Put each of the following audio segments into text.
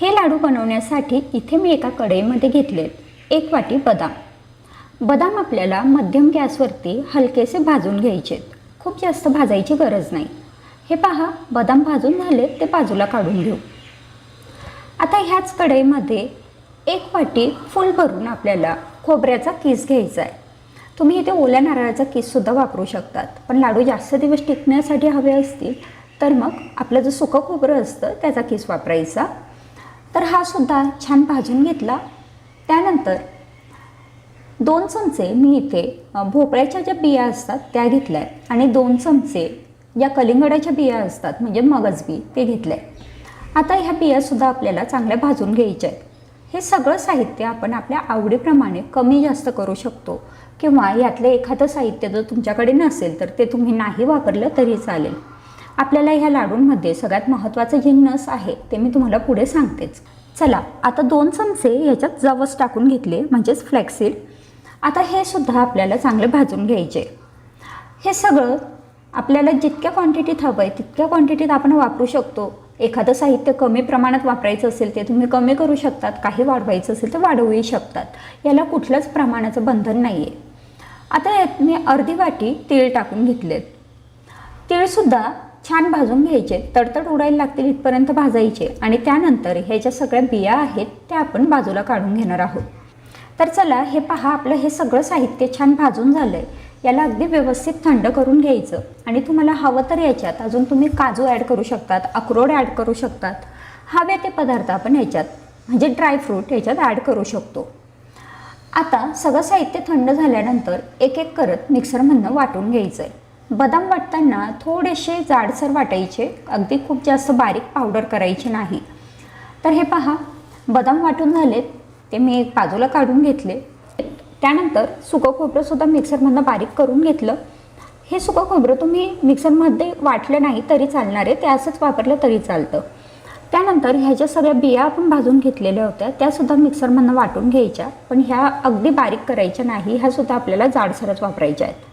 हे लाडू बनवण्यासाठी इथे मी एका कढईमध्ये घेतलेत एक वाटी बदाम. बदाम आपल्याला मध्यम गॅसवरती हलकेसे भाजून घ्यायचेत खूप जास्त भाजायची गरज नाही. हे पहा बदाम भाजून झाले ते बाजूला काढून घेऊ. आता ह्याच कढईमध्ये एक वाटी फुल भरून आपल्याला खोबऱ्याचा किस घ्यायचा आहे. तुम्ही इथे ओल्या नारळाचा किससुद्धा वापरू शकतात पण लाडू जास्त दिवस टिकण्यासाठी हवे असतील तर मग आपलं जो सुकं खोबरं असतं त्याचा किस वापरायचा. तर हा सुद्धा छान भाजून घेतला. त्यानंतर दोन चमचे मी इथे भोपळ्याच्या ज्या बिया असतात त्या घेतल्या आहेत. आणि दोन चमचे या कलिंगडाच्या बिया असतात म्हणजे मगज बी ते घेतले आता ह्या बियासुद्धा आपल्याला चांगल्या भाजून घ्यायच्या आहेत. हे सगळं साहित्य आपण आपल्या आवडीप्रमाणे कमी जास्त करू शकतो. किंवा यातलं एखादं साहित्य जर तुमच्याकडे नसेल तर ते तुम्ही नाही वापरलं तरी चालेल. आपल्याला ह्या लाडूंमध्ये सगळ्यात महत्त्वाचं जिन्नस आहे ते मी तुम्हाला पुढे सांगतेच. चला आता दोन चमचे ह्याच्यात जवस टाकून घेतले म्हणजेच फ्लॅक्सीड. आता हे सुद्धा आपल्याला चांगले भाजून घ्यायचे. हे सगळं आपल्याला जितक्या क्वांटिटीत हवं आहे तितक्या क्वांटिटीत आपण वापरू शकतो. एखादं साहित्य कमी प्रमाणात वापरायचं असेल ते तुम्ही कमी करू शकतात काही वाढवायचं असेल तर वाढवूही शकतात. याला कुठलंच प्रमाणाचं बंधन नाही आहे आता यात मी अर्धी वाटी तीळ टाकून घेतलेत. तीळसुद्धा छान भाजून घ्यायचे तडतड उडायला लागतील इथपर्यंत भाजायचे आणि त्यानंतर ह्याच्या सगळ्या बिया आहेत त्या आपण बाजूला काढून घेणार आहोत. तर चला हे पहा आपलं हे सगळं साहित्य छान भाजून झालं आहे याला अगदी व्यवस्थित थंड करून घ्यायचं आणि तुम्हाला हवं तर याच्यात अजून तुम्ही काजू ॲड करू शकतात अक्रोड ॲड करू शकतात. हवे ते पदार्थ आपण याच्यात म्हणजे ड्रायफ्रूट याच्यात ॲड करू शकतो. आता सगळं साहित्य थंड झाल्यानंतर एक एक करत मिक्सरमधनं वाटून घ्यायचं आहे बदाम वाटताना थोडेसे जाडसर वाटायचे. अगदी खूप जास्त बारीक पावडर करायची नाही. तर हे पहा बदाम वाटून झालेत. ते मी एक बाजूला काढून घेतले. त्यानंतर सुकं खोबरंसुद्धा मिक्सरमधनं बारीक करून घेतलं. हे सुकं खोबरं तुम्ही मिक्सरमध्ये वाटलं नाही तरी चालणार आहे. ते असंच वापरलं तरी चालतं. त्यानंतर ह्याच्या सगळ्या बिया आपण भाजून घेतलेल्या होत्या त्यासुद्धा मिक्सरमधनं वाटून घ्यायच्या. पण ह्या अगदी बारीक करायच्या नाही. ह्यासुद्धा आपल्याला जाडसरच वापरायच्या आहेत.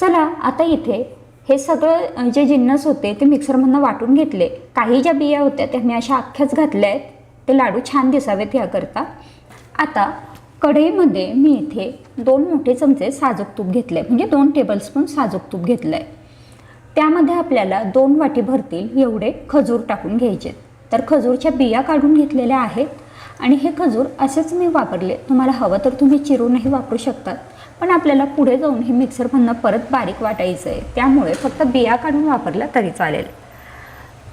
चला आता इथे. हे सगळं जे जिन्नस होते ते मिक्सरमधनं वाटून घेतले. काही ज्या बिया होत्या त्या मी अशा अख्ख्याच घातल्या आहेत. ते लाडू छान दिसावेत याकरता. आता कढईमध्ये मी इथे दोन मोठे चमचे साजूक तूप घेतले म्हणजे दोन टेबलस्पून साजूक तूप घेतलं आहे त्यामध्ये आपल्याला दोन वाटी भरतील एवढे खजूर टाकून घ्यायचे. तर खजूरच्या बिया काढून घेतलेल्या आहेत. आणि हे खजूर असेच मी वापरले. तुम्हाला हवं तर तुम्ही चिरूनही वापरू शकतात. पण आपल्याला पुढे जाऊन हे मिक्सरमधनं परत बारीक वाटायचं आहे त्यामुळे फक्त बिया काढून वापरला तरी चालेल.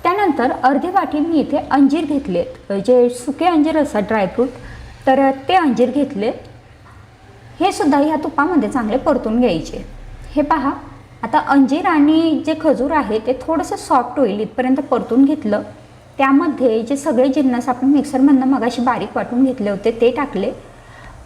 त्यानंतर अर्धी वाटी मी इथे अंजीर घेतलेत. जे सुके अंजीर असतात ड्रायफ्रूट तर ते अंजीर घेतले हे सुद्धा ह्या तुपामध्ये चांगले परतून घ्यायचे. हे पहा आता अंजीर आणि जे खजूर आहे ते थोडंसं सॉफ्ट होईल इथपर्यंत परतून घेतलं. त्यामध्ये जे सगळे जिन्नस आपण मिक्सरमधनं मगाशी बारीक वाटून घेतले होते ते टाकले.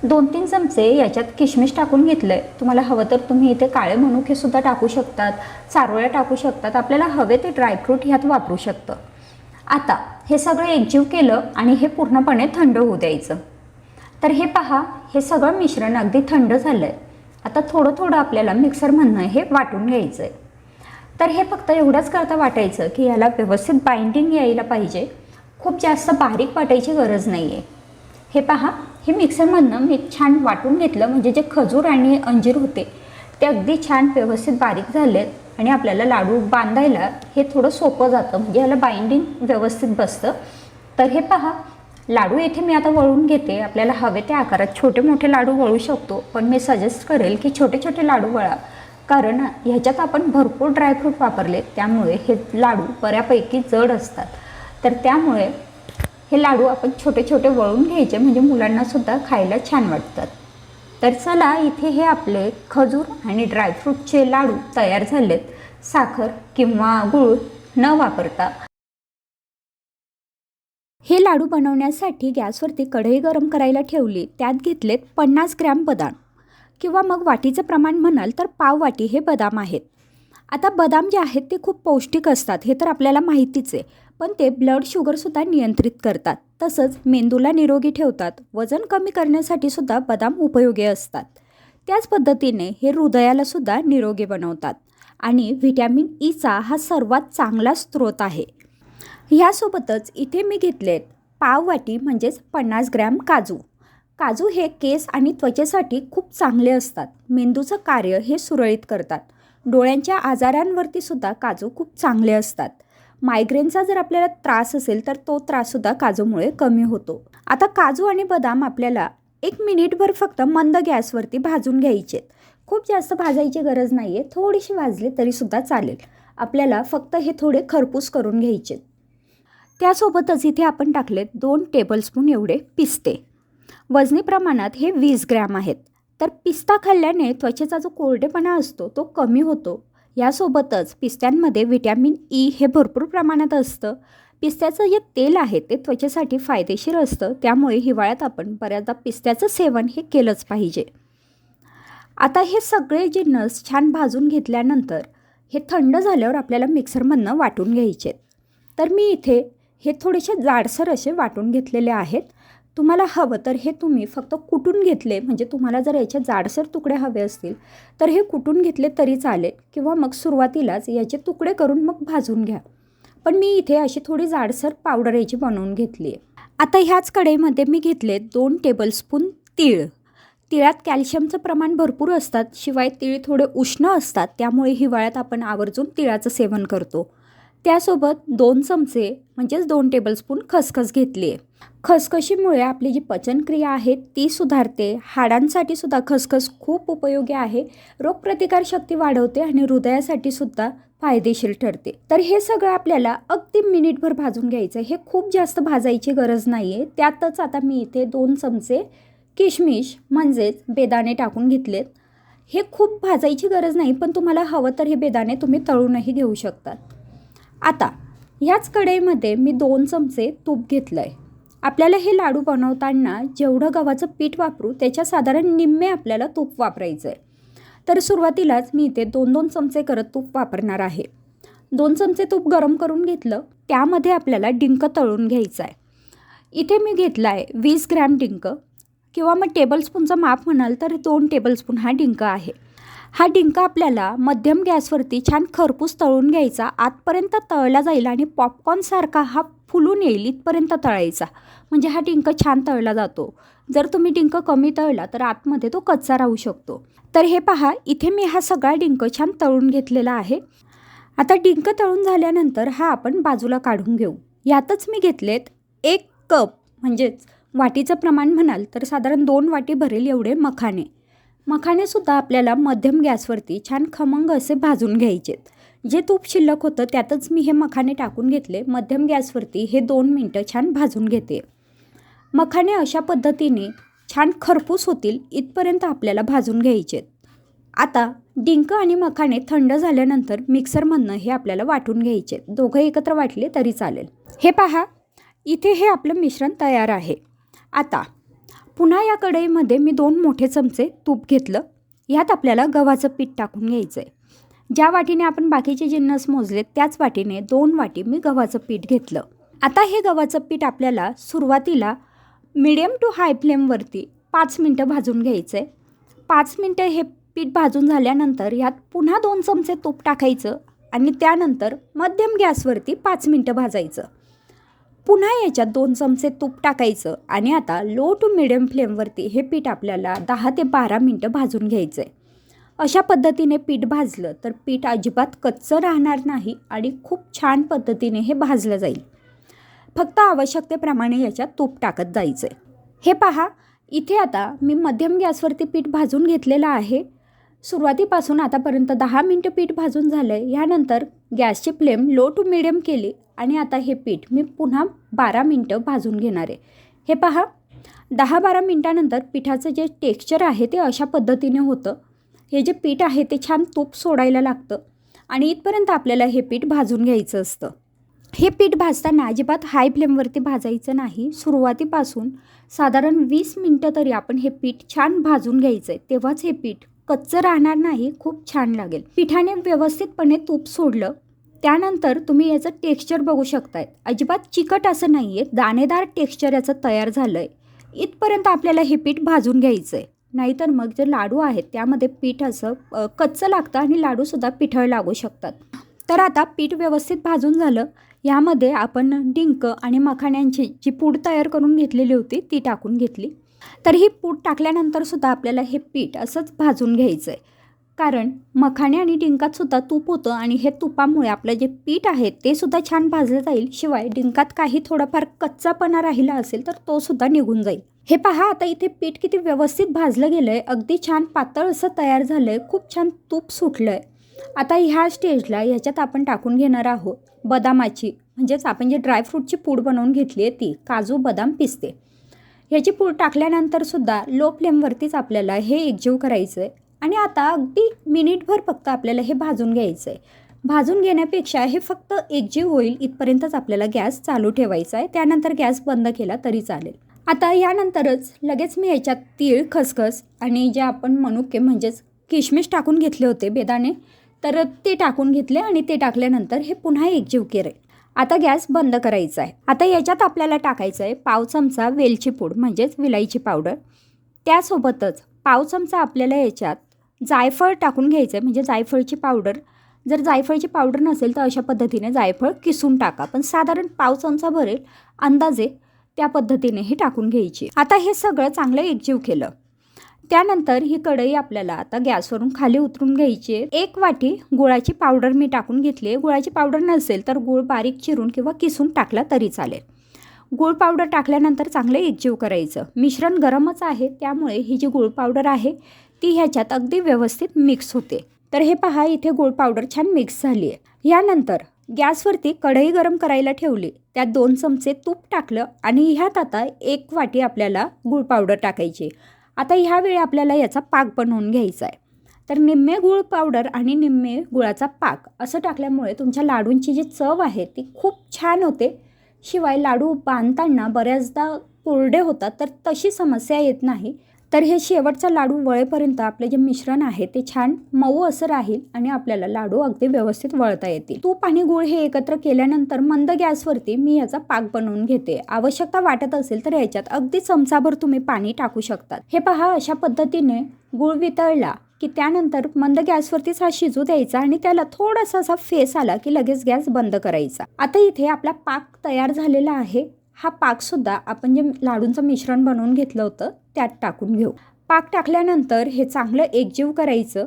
दोन तीन चमचे याच्यात किशमिश टाकून घेतलं आहे तुम्हाला हवं तर तुम्ही इथे काळे मनुके सुद्धा टाकू शकतात चारोळ्या टाकू शकतात. आपल्याला हवे ते ड्रायफ्रूट ह्यात वापरू शकतं. आता हे सगळं एकजीव केलं आणि हे पूर्णपणे थंड होऊ द्यायचं. तर हे पहा हे सगळं मिश्रण अगदी थंड झालं आहे आता थोडं थोडं आपल्याला मिक्सरमधनं हे वाटून घ्यायचं आहे तर हे फक्त एवढंच करता वाटायचं की याला व्यवस्थित बाइंडिंग यायला पाहिजे. खूप जास्त बारीक वाटायची गरज नाही आहे हे पहा हे मिक्सरमधनं मी छान वाटून घेतलं म्हणजे जे खजूर आणि अंजीर होते ते अगदी छान व्यवस्थित बारीक झालेत आणि आपल्याला लाडू बांधायला हे थोडं सोपं जातं म्हणजे याला बाइंडिंग व्यवस्थित बसतं. तर हे पहा लाडू येथे मी आता वळून घेते. आपल्याला हवे त्या आकारात छोटे मोठे लाडू वळू शकतो पण मी सजेस्ट करेल की छोटे छोटे लाडू वळा. कारण ह्याच्यात आपण भरपूर ड्रायफ्रूट वापरले त्यामुळे हे लाडू बऱ्यापैकी जड असतात. तर त्यामुळे हे लाडू आपण छोटे छोटे वळून घ्यायचे म्हणजे मुलांनासुद्धा खायला छान वाटतात. तर चला इथे हे आपले खजूर आणि ड्रायफ्रूटचे लाडू तयार झालेत. साखर किंवा गूळ न वापरता. हे लाडू बनवण्यासाठी गॅसवरती कढई गरम करायला ठेवली. त्यात घेतलेत पन्नास ग्रॅम बदाम. किंवा मग वाटीचं प्रमाण म्हणाल तर पाव वाटी हे बदाम आहेत. आता बदाम जे आहेत ते खूप पौष्टिक असतात हे तर आपल्याला माहितीच आहे. पण ते ब्लड शुगरसुद्धा नियंत्रित करतात. तसंच मेंदूला निरोगी ठेवतात. वजन कमी करण्यासाठी सुद्धा बदाम उपयोगी असतात. त्याच पद्धतीने हे हृदयालासुद्धा निरोगी बनवतात. आणि व्हिटॅमिन e ईचा हा सर्वात चांगला स्रोत आहे. ह्यासोबतच इथे मी घेतलेत पाववाटी म्हणजेच पन्नास ग्रॅम काजू. काजू हे केस आणि त्वचेसाठी खूप चांगले असतात. मेंदूचं कार्य हे सुरळीत करतात. डोळ्यांच्या आजारांवरती सुद्धा काजू खूप चांगले असतात. मायग्रेनचा जर आपल्याला त्रास असेल तर तो त्राससुद्धा काजूमुळे कमी होतो. आता काजू आणि बदाम आपल्याला एक मिनिटभर फक्त मंद गॅसवरती भाजून घ्यायचे खूप जास्त भाजायची गरज नाही आहे थोडीशी भाजले तरीसुद्धा चालेल. आपल्याला फक्त हे थोडे खरपूस करून घ्यायचे त्यासोबतच इथे आपण टाकलेत दोन टेबलस्पून एवढे पिस्ते. वजनी प्रमाणात हे वीस ग्रॅम आहेत. तर पिस्ता खाल्ल्याने त्वचेचा जो कोरडेपणा असतो तो कमी होतो. यासोबतच पिस्त्यांमध्ये व्हिटॅमिन ई हे भरपूर प्रमाणात असतं. पिस्त्याचं जे तेल आहे ते त्वचेसाठी फायदेशीर असतं. त्यामुळे हिवाळ्यात आपण बऱ्याचदा पिस्त्याचं सेवन हे केलंच पाहिजे. आता हे सगळे जिन्नस छान भाजून घेतल्यानंतर हे थंड झाल्यावर आपल्याला मिक्सरमधनं वाटून घ्यायचे तर मी इथे हे थोडेसे जाडसर असे वाटून घेतलेले आहेत. तुम्हाला हवं तर हे तुम्ही फक्त कुटून घेतले? म्हणजे तुम्हाला जर याचे जाडसर तुकडे हवे असतील तर हे कुटून घेतले तरी चालेल. किंवा मग सुरुवातीलाच याचे तुकडे करून मग भाजून घ्या. पण मी इथे अशी थोडी जाडसर पावडर याची बनवून घेतली आहे. आता ह्याच कढईमध्ये मी घेतले दोन टेबलस्पून तीळ. तिळात कॅल्शियमचं प्रमाण भरपूर असतात शिवाय तिळ थोडे उष्ण असतात त्यामुळे हिवाळ्यात आपण आवर्जून तिळाचं सेवन करतो. त्यासोबत दोन चमचे म्हणजेच दोन टेबलस्पून खसखस घेतली आहे. खसखशीमुळे आपली जी पचनक्रिया आहे ती सुधारते. हाडांसाठी सुद्धा खसखस खूप उपयोगी आहे. रोगप्रतिकारशक्ती वाढवते आणि हृदयासाठी सुद्धा फायदेशीर ठरते. तर हे सगळं आपल्याला अगदी मिनिटभर भाजून घ्यायचं आहे हे खूप जास्त भाजायची गरज नाही आहे त्यातच आता मी इथे दोन चमचे किशमिश म्हणजेच बेदाणे टाकून घेतलेत. हे खूप भाजायची गरज नाही पण तुम्हाला हवं तर हे बेदाणे तुम्ही तळूनही घेऊ शकतात. आता ह्याच कढईमध्ये मी दोन चमचे तूप घेतलं आहे आपल्याला हे लाडू बनवताना जेवढं गव्हाचं पीठ वापरू त्याच्या साधारण निम्मे आपल्याला तूप वापरायचं आहे तर सुरुवातीलाच मी इथे दोन दोन चमचे करत तूप वापरणार आहे. दोन चमचे तूप गरम करून घेतलं त्यामध्ये आपल्याला डिंक तळून घ्यायचं आहे इथे मी घेतला आहे वीस ग्रॅम डिंक किंवा मग टेबलस्पूनचं माप म्हणाल तर दोन टेबलस्पून हा डिंक आहे. हा डिंक आपल्याला मध्यम गॅसवरती छान खरपूस तळून घ्यायचा आतपर्यंत तळला जाईल आणि पॉपकॉर्नसारखा हा फुलून येईल इथपर्यंत तळायचा. म्हणजे हा डिंक छान तळला जातो. जर तुम्ही डिंक कमी तळला तर आतमध्ये तो कच्चा राहू शकतो. तर हे पहा इथे मी हा सगळा डिंक छान तळून घेतलेला आहे. आता डिंक तळून झाल्यानंतर हा आपण बाजूला काढून घेऊ. यातच मी घेतलेत एक कप म्हणजेच वाटीचं प्रमाण म्हणाल तर साधारण दोन वाटी भरेल एवढे मखाने मखाणेसुद्धा आपल्याला मध्यम गॅसवरती छान खमंग असे भाजून घ्यायचेत. जे तूप शिल्लक होतं त्यातच मी हे मखाणे टाकून घेतले. मध्यम गॅसवरती हे दोन मिनटं छान भाजून घेते. मखाणे अशा पद्धतीने छान खरपूस होतील इथपर्यंत आपल्याला भाजून घ्यायचेत. आता डिंक आणि मखाणे थंड झाल्यानंतर मिक्सरमधनं हे आपल्याला वाटून घ्यायचे दोघं एकत्र वाटले तरी चालेल. हे पहा इथे हे आपलं मिश्रण तयार आहे. आता पुन्हा या कढईमध्ये मी दोन मोठे चमचे तूप घेतलं. यात आपल्याला गव्हाचं पीठ टाकून घ्यायचं आहे ज्या वाटीने आपण बाकीचे जिन्नस मोजले त्याच वाटीने दोन वाटी मी गव्हाचं पीठ घेतलं. आता हे गव्हाचं पीठ आपल्याला सुरुवातीला मिडियम टू हाय फ्लेमवरती पाच मिनटं भाजून घ्यायचं आहे पाच मिनटं हे पीठ भाजून झाल्यानंतर यात पुन्हा दोन चमचे तूप टाकायचं आणि त्यानंतर मध्यम गॅसवरती पाच मिनटं भाजायचं. पुन्हा याच्यात दोन चमचे तूप टाकायचं आणि आता लो टू मिडियम फ्लेमवरती हे पीठ आपल्याला दहा ते बारा मिनटं भाजून घ्यायचं आहे अशा पद्धतीने पीठ भाजलं तर पीठ अजिबात कच्चं राहणार नाही आणि खूप छान पद्धतीने हे भाजलं जाईल. फक्त आवश्यकतेप्रमाणे याच्यात तूप टाकत जायचं आहे हे पहा इथे आता मी मध्यम गॅसवरती पीठ भाजून घेतलेलं आहे. सुरुवातीपासून आतापर्यंत दहा मिनटं पीठ भाजून झालं आहे ह्यानंतर गॅसची फ्लेम लो टू मिडियम केली आणि आता हे पीठ मी पुन्हा बारा मिनटं भाजून घेणार आहे. हे पहा दहा बारा मिनटानंतर पिठाचं जे टेक्स्चर आहे ते अशा पद्धतीने होतं. हे जे पीठ आहे ते छान तूप सोडायला लागतं आणि इथपर्यंत आपल्याला हे पीठ भाजून घ्यायचं असतं. हे पीठ भाजताना अजिबात हाय फ्लेमवरती भाजायचं नाही. सुरुवातीपासून साधारण वीस मिनटं तरी आपण हे पीठ छान भाजून घ्यायचं आहे. तेव्हाच हे पीठ कच्चं राहणार नाही खूप छान लागेल. पिठाने व्यवस्थितपणे तूप सोडलं त्यानंतर तुम्ही याचं टेक्स्चर बघू शकताय अजिबात चिकट असं नाही आहे दाणेदार टेक्स्चर याचं तयार झालं आहे इथपर्यंत आपल्याला हे पीठ भाजून घ्यायचं आहे नाहीतर मग जे लाडू आहेत त्यामध्ये पीठ असं कच्चं लागतं आणि लाडूसुद्धा पिठळ लागू शकतात. तर आता पीठ व्यवस्थित भाजून झालं. यामध्ये आपण डिंक आणि मखाण्यांची जी पूड तयार करून घेतलेली होती ती टाकून घेतली. तर ही पूड टाकल्यानंतरसुद्धा आपल्याला हे पीठ असंच भाजून घ्यायचं आहे कारण मखाणे आणि डिंकात सुद्धा तूप होतं आणि हे तुपामुळे आपलं जे पीठ आहे ते सुद्धा छान भाजलं जाईल. शिवाय डिंकात काही थोडाफार कच्चापणा राहिला असेल तर तो सुद्धा निघून जाईल. हे पहा आता इथे पीठ किती व्यवस्थित भाजलं गेलं आहे अगदी छान पातळ असं तयार झालं आहे खूप छान तूप सुटलं आहे आता ह्या स्टेजला ह्याच्यात आपण टाकून घेणार आहोत बदामाची. म्हणजेच आपण जे ड्रायफ्रूटची पूड बनवून घेतली आहे ती काजू बदाम पिस्ते. ह्याची पूड टाकल्यानंतर सुद्धा लो फ्लेमवरतीच आपल्याला हे एकजीव करायचं आहे आणि आता अगदी मिनिटभर फक्त आपल्याला हे भाजून घ्यायचं आहे भाजून घेण्यापेक्षा हे फक्त एकजीव होईल इथपर्यंतच आपल्याला गॅस चालू ठेवायचा आहे. त्यानंतर गॅस बंद केला तरी चालेल. आता यानंतरच लगेच मी याच्यात तीळ खसखस आणि जे आपण मनुके म्हणजेच किशमिश टाकून घेतले होते बेदाणे तर ते टाकून घेतले आणि ते टाकल्यानंतर हे पुन्हा एकजीव केले आता गॅस बंद करायचा आहे. आता याच्यात आपल्याला टाकायचं आहे पाव चमचा वेलची पूड म्हणजेच विलायची पावडर. त्यासोबतच पाव चमचा आपल्याला याच्यात जायफळ टाकून घ्यायचं आहे म्हणजे जायफळची पावडर. जर जायफळची पावडर नसेल तर अशा पद्धतीने जायफळ किसून टाका. पण साधारण पाव चमचा भरेल अंदाजे त्या पद्धतीने हे टाकून घ्यायची. आता हे सगळं चांगलं एकजीव केलं. त्यानंतर ही कढई आपल्याला आता गॅसवरून खाली उतरून घ्यायची आहे. एक वाटी गुळाची पावडर मी टाकून घेतली आहे. गुळाची पावडर नसेल तर गुळ बारीक चिरून किंवा किसून टाकला तरी चालेल. गुळ पावडर टाकल्यानंतर चांगलं एकजीव करायचं. मिश्रण गरमच आहे त्यामुळे ही जी गुळ पावडर आहे ती ह्याच्यात अगदी व्यवस्थित मिक्स होते. तर हे पहा इथे गोड पावडर छान मिक्स झाली आहे यानंतर गॅसवरती कढई गरम करायला ठेवली. त्यात दोन चमचे तूप टाकलं आणि ह्यात आता एक वाटी आपल्याला गुळ पावडर टाकायची. आता ह्यावेळी आपल्याला याचा पाक बनवून घ्यायचा आहे तर निम्मे गुळ पावडर आणि निम्मे गुळाचा पाक असं टाकल्यामुळे तुमच्या लाडूंची जी चव आहे ती खूप छान होते. शिवाय लाडू बांधताना बऱ्याचदा कोरडे होतात तर तशी समस्या येत नाही. तर हे शेवटचा लाडू वळेपर्यंत आपले जे मिश्रण आहे ते छान मऊ असं राहील आणि आपल्याला लाडू अगदी व्यवस्थित वळता येतील. तूप आणि गूळ हे एकत्र केल्यानंतर मंद गॅसवरती मी याचा पाक बनवून घेते. आवश्यकता वाटत असेल तर याच्यात अगदी चमचाभर तुम्ही पाणी टाकू शकतात. हे पहा अशा पद्धतीने गूळ वितळला की त्यानंतर मंद गॅसवरतीच हा शिजू द्यायचा आणि त्याला थोडासा असा फेस आला की लगेच गॅस बंद करायचा. आता इथे आपला पाक तयार झालेला आहे. हा पाकसुद्धा आपण जे लाडूंचं मिश्रण बनवून घेतलं होतं त्यात टाकून घेऊ. पाक टाकल्यानंतर हे चांगलं एकजीव करायचं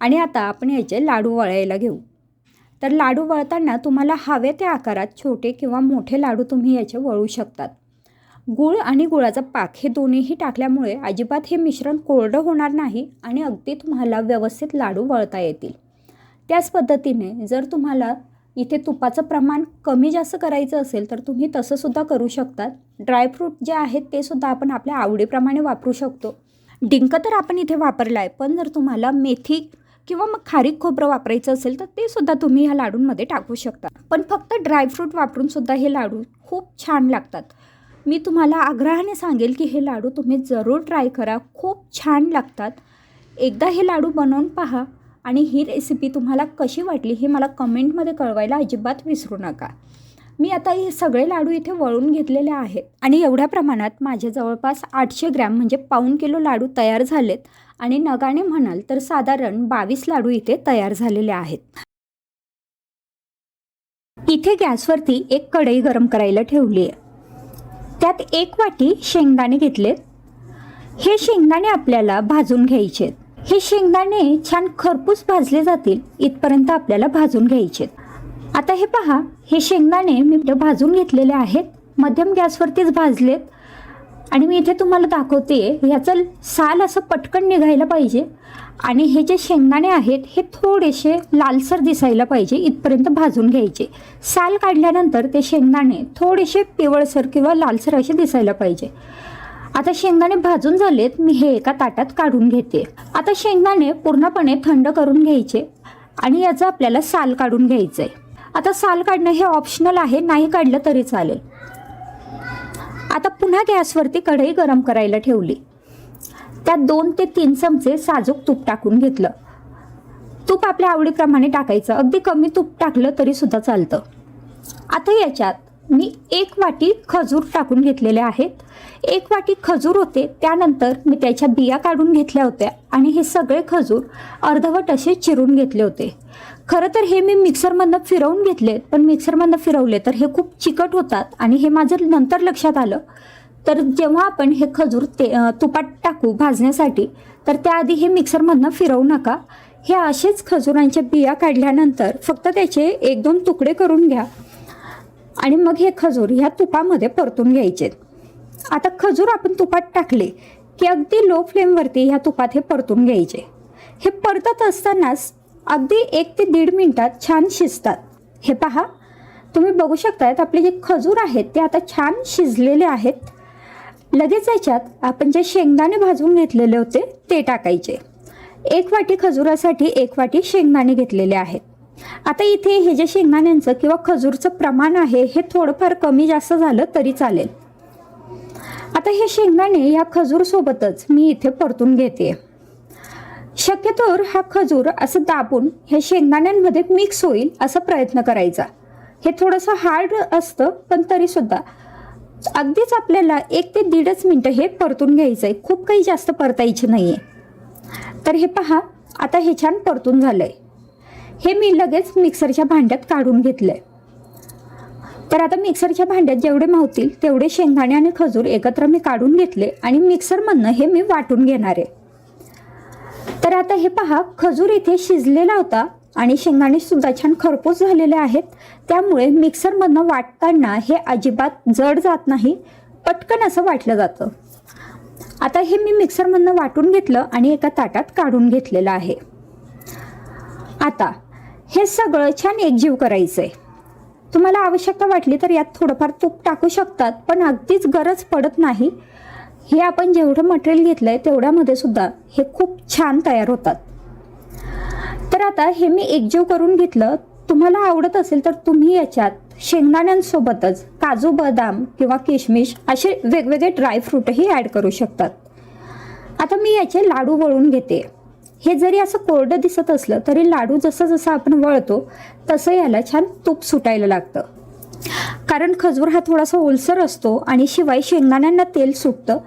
आणि आता आपण याचे लाडू वळायला घेऊ. तर लाडू वळताना तुम्हाला हवे त्या आकारात छोटे किंवा मोठे लाडू तुम्ही याचे वळू शकतात. गूळ आणि गुळाचा पाक हे दोन्हीही टाकल्यामुळे अजिबात हे मिश्रण कोरडं होणार नाही आणि अगदी तुम्हाला व्यवस्थित लाडू वळता येतील. त्याच पद्धतीने जर तुम्हाला इथे तुपाचं प्रमाण कमी जास्त करायचं असेल तर तुम्ही तसंसुद्धा करू शकतात. ड्रायफ्रूट जे आहेत ते सुद्धा आपण आपल्या आवडीप्रमाणे वापरू शकतो. डिंक तर आपण इथे वापरला आहे पण जर तुम्हाला मेथी किंवा मग खारीक खोबरं वापरायचं असेल तर ते सुद्धा तुम्ही ह्या लाडूंमध्ये टाकू शकता. पण फक्त ड्रायफ्रूट वापरून सुद्धा हे लाडू खूप छान लागतात. मी तुम्हाला आग्रहाने सांगेल की हे लाडू तुम्ही जरूर ट्राय करा. खूप छान लागतात. एकदा हे लाडू बनवून पहा. आणि ही रेसिपी तुम्हाला कशी वाटली हे मला कमेंटमध्ये कळवायला अजिबात विसरू नका. मी आता हे सगळे लाडू इथे वळून घेतलेले आहेत आणि एवढ्या प्रमाणात माझे जवळपास आठशे ग्रॅम म्हणजे पाऊण किलो लाडू तयार झालेत आणि नगाने म्हणाल तर साधारण बावीस लाडू इथे तयार झालेले आहेत. इथे गॅसवरती एक कढई गरम करायला ठेवली आहे. त्यात एक वाटी शेंगदाणे घेतलेत. हे शेंगदाणे आपल्याला भाजून घ्यायचे आहेत हे शेंगदाणे छान खरपूस भाजले जातील इथपर्यंत आपल्याला भाजून घ्यायचे. आता हे पहा हे शेंगदाणे मी भाजून घेतलेले आहेत. मध्यम गॅसवरतीच भाजलेत. आणि मी इथे तुम्हाला दाखवते ह्याचं साल असं पटकन निघायला पाहिजे. आणि हे जे शेंगदाणे आहेत हे थोडेसे लालसर दिसायला पाहिजे इथपर्यंत भाजून घ्यायचे. साल काढल्यानंतर ते शेंगदाणे थोडेसे पिवळसर किंवा लालसर असे दिसायला पाहिजे. आता शेंगदाणे भाजून झालेत मी हे एका ताटात काढून घेते. आता शेंगदाणे पूर्णपणे थंड करून घ्यायचे आणि याचं आपल्याला साल काढून घ्यायचं आहे आता साल काढणं हे ऑप्शनल आहे नाही काढलं तरी चालेल. आता पुन्हा गॅसवरती कढई गरम करायला ठेवली. त्यात दोन ते तीन चमचे साजूक तूप टाकून घेतलं. तूप आपल्या आवडीप्रमाणे टाकायचं अगदी कमी तूप टाकलं तरी सुद्धा चालतं. आता याच्यात मी एक वाटी खजूर टाकून घेतलेले आहेत. एक वाटी खजूर होते त्यानंतर मी त्याच्या बिया काढून घेतल्या होत्या आणि हे सगळे खजूर अर्धवट असे चिरून घेतले होते. खरं तर हे मी मिक्सरमधनं फिरवून घेतले पण मिक्सरमधनं फिरवले तर हे खूप चिकट होतात आणि हे माझं नंतर लक्षात आलं. तर जेव्हा आपण हे खजूर ते तुपात टाकू भाजण्यासाठी तर त्याआधी हे मिक्सरमधनं फिरवू नका. हे असेच खजुरांच्या बिया काढल्यानंतर फक्त त्याचे एक दोन तुकडे करून घ्या आणि मग हे खजूर ह्या तुपामध्ये परतून घ्यायचे आता खजूर आपण तुपात टाकले की अगदी लो फ्लेमवरती ह्या तुपात हे परतून घ्यायचे. हे परतत असतानाच अगदी एक ते दीड मिनटात छान शिजतात. हे पहा तुम्ही बघू शकतात आपले जे खजूर आहेत ते आता छान शिजलेले आहेत. लगेच याच्यात आपण जे शेंगदाणे भाजून घेतलेले होते ते टाकायचे. एक वाटी खजुरासाठी एक वाटी शेंगदाणे घेतलेले आहेत. आता इथे हे जे शेंगदाण्यांचं किंवा खजूरचं प्रमाण आहे हे थोडंफार कमी जास्त झालं तरी चालेल. आता हे शेंगदाणे या खजूर सोबतच मी इथे परतून घेते. शक्यतोवर हा खजूर असं दाबून हे शेंगदाण्यांमध्ये मिक्स होईल असा प्रयत्न करायचा. हे थोडंसं हार्ड असतं पण तरीसुद्धा अगदीच आपल्याला एक ते दीडच मिनटं हे परतून घ्यायचं आहे खूप काही जास्त परतायची नाही आहे तर हे पहा आता हे छान परतून झालं आहे हे मी लगेच मिक्सरच्या भांड्यात काढून घेतलं आहे तर आता मिक्सरच्या भांड्यात जेवढे मावतील तेवढे शेंगदाणे आणि खजूर एकत्र मी काढून घेतले आणि मिक्सरमधनं हे मी वाटून घेणार आहे. तर आता हे पहा खजूर इथे शिजलेला होता आणि शेंगदाणे सुद्धा छान खरपूस झालेले आहेत. त्यामुळे मिक्सरमधनं वाटताना हे अजिबात जड जात नाही पटकन असं वाटलं जातं. आता हे मी मिक्सरमधनं वाटून घेतलं आणि एका ताटात काढून घेतलेलं आहे. आता हे सगळं छान एकजीव करायचं आहे तुम्हाला आवश्यकता वाटली तर यात थोडंफार तूप टाकू शकतात पण अगदीच गरज पडत नाही. हे आपण जेवढं मटेरियल घेतलं आहे तेवढ्यामध्ये सुद्धा हे खूप छान तयार होतात. तर आता हे मी एकजीव करून घेतलं. तुम्हाला आवडत असेल तर तुम्ही याच्यात शेंगदाण्यांसोबतच काजू बदाम किंवा किशमिश असे वेगवेगळे ड्रायफ्रूटही ॲड करू शकतात. आता मी याचे लाडू वळून घेते. हे जरी असं कोरडं दिसत असलं तरी लाडू जसं जसं आपण वळतो तसं याला छान तूप सुटायला लागतं. कारण खजूर हा थोडासा ओलसर असतो आणि शिवाय शेंगदाण्यांना तेल सुटतं.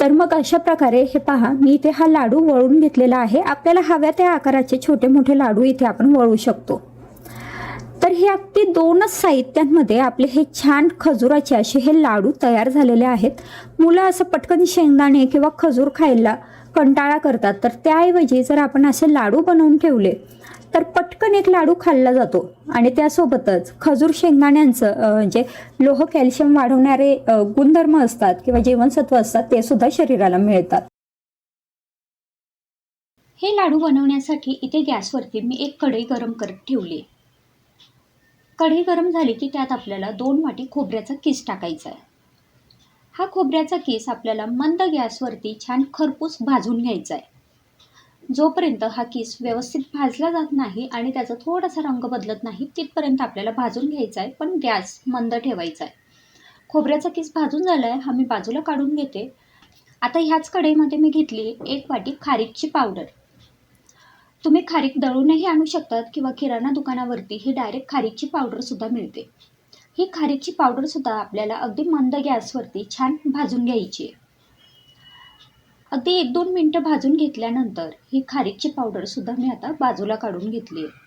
तर मग अशा प्रकारे हे पहा मी इथे हा लाडू वळून घेतलेला आहे. आपल्याला हव्या त्या आकाराचे छोटे मोठे लाडू इथे आपण वळू शकतो. तर हे अगदी दोनच साहित्यांमध्ये आपले हे छान खजुराचे असे हे लाडू तयार झालेले आहेत. मुलं असं पटकन शेंगदाणे किंवा खजूर खायला कंटाळा करतात. तर त्याऐवजी जर आपण असे लाडू बनवून ठेवले तर पटकन एक लाडू खाल्ला जातो. आणि त्यासोबतच खजूर शेंगदाण्यांचं म्हणजे जे लोह कॅल्शियम वाढवणारे गुणधर्म असतात किंवा जीवनसत्व असतात ते सुद्धा शरीराला मिळतात. हे लाडू बनवण्यासाठी इथे गॅसवरती मी एक कढई गरम करत ठेवली. कढई गरम झाली की त्यात आपल्याला दोन वाटी खोबऱ्याचा किस टाकायचा आहे. हा खोबऱ्याचा केस आपल्याला मंद गॅसवरती छान खरपूस भाजून घ्यायचा आहे जोपर्यंत हा केस व्यवस्थित भाजला जात नाही आणि त्याचा थोडासा रंग बदलत नाही तिथपर्यंत आपल्याला भाजून घ्यायचा आहे पण गॅस मंद ठेवायचा आहे खोबऱ्याचा केस भाजून झाला आहे हा मी बाजूला काढून घेते. आता ह्याच कढईमध्ये मी घेतली एक वाटी खारीकची पावडर. तुम्ही खारीक दळूनही आणू शकतात किंवा किराणा दुकानावरती ही डायरेक्ट खारीकची पावडरसुद्धा मिळते. ही खारीकची पावडरसुद्धा आपल्याला अगदी मंद गॅसवरती छान भाजून घ्यायची आहे. अगदी एक दोन मिनटं भाजून घेतल्यानंतर ही खारीकची पावडरसुद्धा मी आता बाजूला काढून घेतली आहे.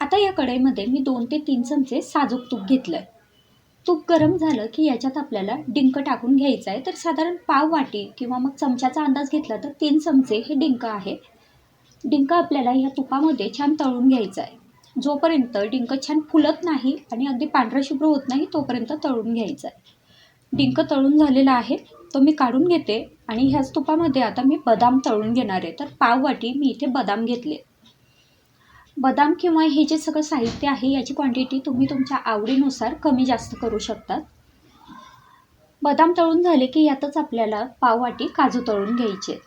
आता या कढईमध्ये मी दोन ते तीन चमचे साजूक तूप घेतलं आहे तूप गरम झालं की याच्यात आपल्याला डिंक टाकून घ्यायचं आहे. तर साधारण पाव वाटी किंवा मग चमच्याचा अंदाज घेतला तर तीन चमचे हे डिंक आहे. डिंक आपल्याला या तुपामध्ये छान तळून घ्यायचं आहे. जोपर्यंत डिंक छान फुलत नाही आणि अगदी पांढरा शुभ्र होत नाही तोपर्यंत तळून घ्यायचा आहे. डिंक तळून झालेला आहे तो मी काढून घेते आणि ह्याच तुपामध्ये आता मी बदाम तळून घेणार आहे. तर पाव वाटी मी इथे बदाम घेतले. बदाम किंवा हे जे सगळं साहित्य आहे याची क्वांटिटी तुम्ही तुमच्या आवडीनुसार कमी जास्त करू शकतात बदाम तळून झाले की यातच आपल्याला पाववाटी काजू तळून घ्यायचे.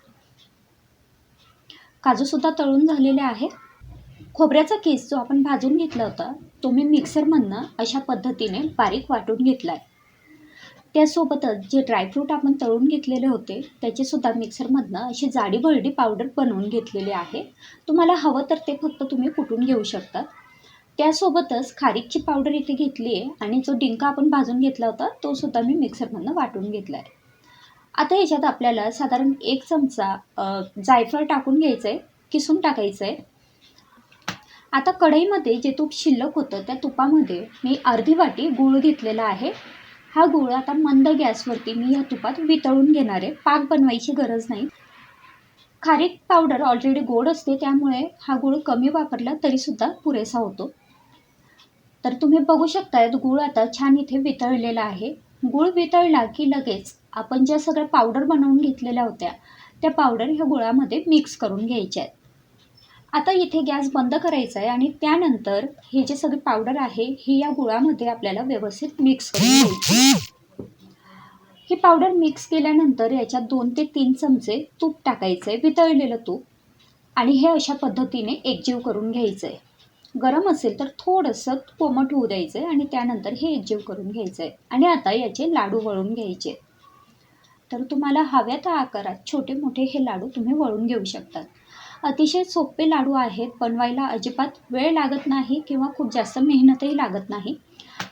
काजूसुद्धा तळून झालेले आहेत खोबऱ्याचा केस जो आपण भाजून घेतला होता तो मी मिक्सरमधनं अशा पद्धतीने बारीक वाटून घेतला आहे त्यासोबतच जे ड्रायफ्रूट आपण तळून घेतलेले होते त्याचेसुद्धा मिक्सरमधनं अशी जाडी बळडी पावडर बनवून घेतलेली आहे. तुम्हाला हवं तर ते फक्त तुम्ही कुटून घेऊ शकता. त्यासोबतच खारीकची पावडर इथे घेतली आहे आणि जो डिंका आपण भाजून घेतला होता तो सुद्धा मी मिक्सरमधनं वाटून घेतला आहे आता याच्यात आपल्याला साधारण एक चमचा जायफळ टाकून घ्यायचं आहे किसून टाकायचं आहे आता कढईमध्ये जे तूप शिल्लक होतं त्या तुपामध्ये मी अर्धी वाटी गूळ घेतलेला आहे. हा गूळ आता मंद गॅसवरती मी ह्या तुपात वितळून घेणार आहे. पाक बनवायची गरज नाही. खारीक पावडर ऑलरेडी गोड असते त्यामुळे हा गूळ कमी वापरला तरीसुद्धा पुरेसा होतो. तर तुम्ही बघू शकताय गूळ आता छान इथे वितळलेला आहे. गूळ वितळला की लगेच आपण ज्या सगळ्या पावडर बनवून घेतलेल्या होत्या त्या पावडर ह्या गुळामध्ये मिक्स करून घ्यायच्या आहेत. आता इथे गॅस बंद करायचा आहे आणि त्यानंतर हे जे सगळे पावडर आहे ही या गुळामध्ये आपल्याला व्यवस्थित मिक्स करून घ्यायची ही पावडर मिक्स केल्यानंतर याच्यात दोन ते तीन चमचे तूप टाकायचं आहे वितळलेलं तूप. आणि हे अशा पद्धतीने एकजीव करून घ्यायचं आहे गरम असेल तर थोडंसं कोमट होऊ द्यायचं आहे आणि त्यानंतर हे एकजीव करून घ्यायचं आहे आणि आता याचे लाडू वळून घ्यायचे. तर तुम्हाला हव्या त्या आकारात छोटे मोठे हे लाडू तुम्ही वळून घेऊ शकतात. अतिशय सोपे लाडू आहेत बनवायला अजिबात वेळ लागत नाही किंवा खूप जास्त मेहनतही लागत नाही.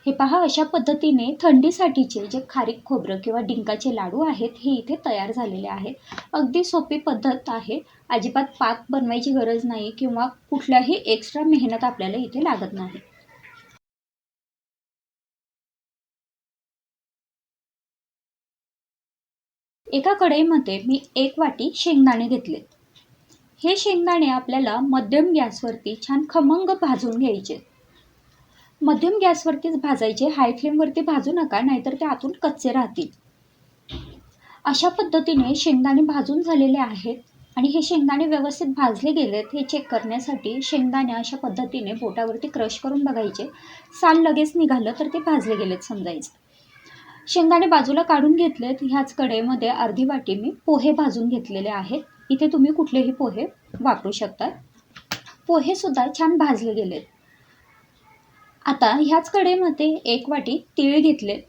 हे पहा अशा पद्धतीने थंडीसाठीचे जे खारीक खोबरं किंवा डिंकाचे लाडू आहेत हे इथे तयार झालेले आहेत. अगदी सोपी पद्धत आहे. अजिबात पाक बनवायची गरज नाही किंवा कुठल्याही एक्स्ट्रा मेहनत आपल्याला इथे लागत नाही. एका कढईमध्ये मी एक वाटी शेंगदाणे घेतले हे शेंगदाणे आपल्याला मध्यम गॅसवरती छान खमंग भाजून घ्यायचे. मध्यम गॅसवरतीच भाजायचे हाय फ्लेमवरती भाजू नका नाहीतर ते आतून कच्चे राहतील. अशा पद्धतीने शेंगदाणे भाजून झालेले आहेत आणि हे शेंगदाणे व्यवस्थित भाजले गेलेत हे चेक करण्यासाठी शेंगदाणे अशा पद्धतीने बोटावरती क्रश करून बघायचे. साल लगेच निघालं तर ते भाजले गेलेत समजायचं. शेंगदाणे बाजूला काढून घेतलेत. ह्याच कढईमध्ये अर्धी वाटी मी पोहे भाजून घेतलेले आहेत. इथे तुम्ही कुठलेही पोहे वापरू शकता. पोहेसुद्धा छान भाजले गेलेत. आता ह्याच कडेमध्ये एक वाटी तीळ घेतले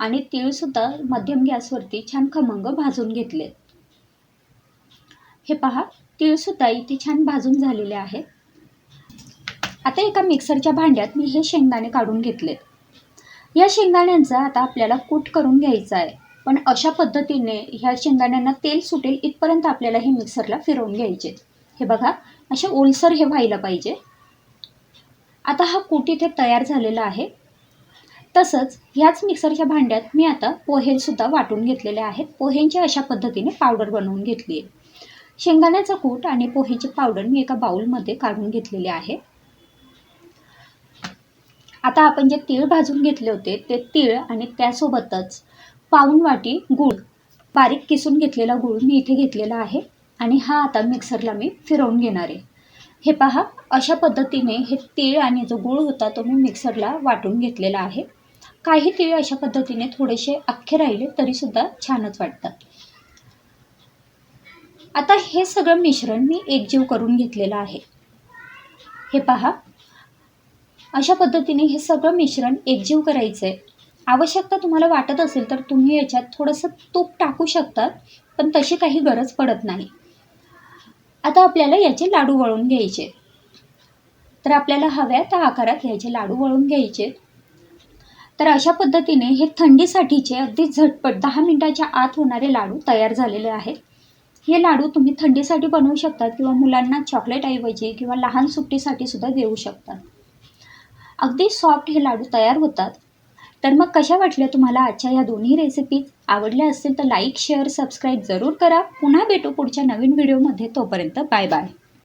आणि तीळसुद्धा मध्यम गॅसवरती छान खमंग भाजून घेतले. हे पहा तीळसुद्धा इथे छान भाजून झालेले आहेत आता एका मिक्सरच्या भांड्यात मी हे शेंगदाणे काढून घेतलेत. या शेंगदाण्यांचा आता आपल्याला कूट करून घ्यायचा आहे. पण अशा पद्धतीने ह्या शेंगदाण्यांना तेल सुटेल इथपर्यंत आपल्याला हे मिक्सरला फिरवून घ्यायचे. हे बघा असे ओलसर हे व्हायला पाहिजे. आता हा कूट इथे तयार झालेला आहे. तसंच ह्याच मिक्सरच्या भांड्यात मी आता पोहेसुद्धा वाटून घेतलेले आहेत. पोह्यांची अशा पद्धतीने पावडर बनवून घेतली आहे. शेंगदाण्याचा कूट आणि पोहेची पावडर मी एका बाउलमध्ये काढून घेतलेली आहे. आता आपण जे तीळ भाजून घेतले होते ते तीळ आणि त्यासोबतच पाऊण वाटी गूळ. बारीक किसून घेतलेला गूळ मी इथे घेतलेला आहे आणि हा आता मिक्सरला मी फिरवून घेणार आहे. हे पहा अशा पद्धतीने हे तीळ आणि जो गूळ होता तो मी मिक्सरला वाटून घेतलेला आहे. काही तीळ अशा पद्धतीने थोडेसे अख्खे राहिले तरीसुद्धा छानच वाटतात. आता हे सगळं मिश्रण मी एकजीव करून घेतलेलं आहे. हे पहा अशा पद्धतीने हे सगळं मिश्रण एकजीव करायचं आहे आवश्यकता तुम्हाला वाटत असेल तर तुम्ही याच्यात थोडंसं तूप टाकू शकतात पण तशी काही गरज पडत नाही. आता आपल्याला याचे लाडू वळून घ्यायचे. तर आपल्याला हव्या त्या आकारात याचे लाडू वळून घ्यायचे. तर अशा पद्धतीने हे थंडीसाठीचे अगदी झटपट दहा मिनटाच्या आत होणारे लाडू तयार झालेले आहेत. हे लाडू तुम्ही थंडीसाठी बनवू शकतात किंवा मुलांना चॉकलेटऐवजी किंवा लहान सुट्टीसाठी सुद्धा देऊ शकतात. अगदी सॉफ्ट हे लाडू तयार होतात. तर मग कशा वाटल्या तुम्हाला आजच्या या दोन्ही रेसिपीज आवडल्या असतील तर लाईक शेअर सबस्क्राईब जरूर करा. पुन्हा भेटू पुढच्या नवीन व्हिडिओमध्ये तोपर्यंत बाय बाय